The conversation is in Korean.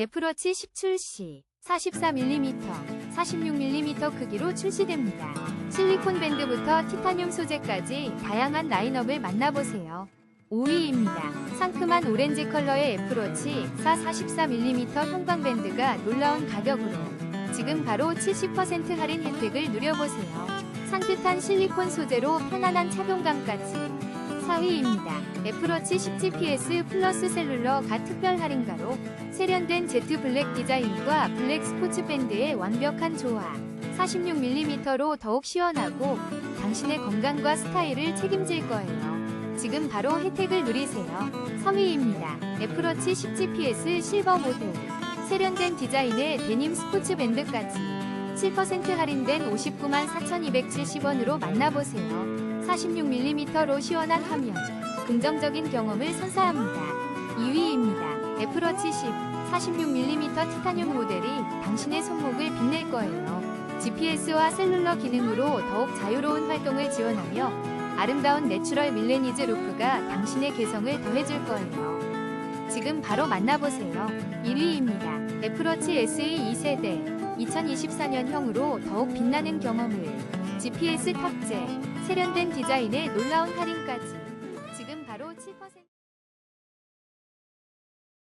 애플워치 10 출시 44mm, 46mm 크기로 출시됩니다. 실리콘 밴드부터 티타늄 소재까지 다양한 라인업을 만나보세요. 5위입니다. 상큼한 오렌지 컬러의 애플워치 4 44mm 형광밴드가 놀라운 가격으로 지금 바로 70% 할인 혜택을 누려보세요. 산뜻한 실리콘 소재로 편안한 착용감까지 4위입니다. 애플워치 10GPS 플러스 셀룰러 가 특별 할인가로 세련된 제트 블랙 디자인과 블랙 스포츠 밴드의 완벽한 조화 46mm로 더욱 시원하고 당신의 건강과 스타일을 책임질 거예요. 지금 바로 혜택을 누리세요. 3위입니다. 애플워치 10GPS 실버 모델 세련된 디자인의 데님 스포츠 밴드까지 7% 할인된 59만 4,270원으로 만나보세요. 46mm로 시원한 화면, 긍정적인 경험을 선사합니다. 2위입니다. 애플워치 10, 46mm 티타늄 모델이 당신의 손목을 빛낼 거예요. GPS와 셀룰러 기능으로 더욱 자유로운 활동을 지원하며 아름다운 내추럴 밀레니즈 루프가 당신의 개성을 더해줄 거예요. 지금 바로 만나보세요. 1위입니다. 애플워치 SE 2세대 2024년형으로 더욱 빛나는 경험을 GPS 탑재, 세련된 디자인에 놀라운 할인까지. 지금 바로 7%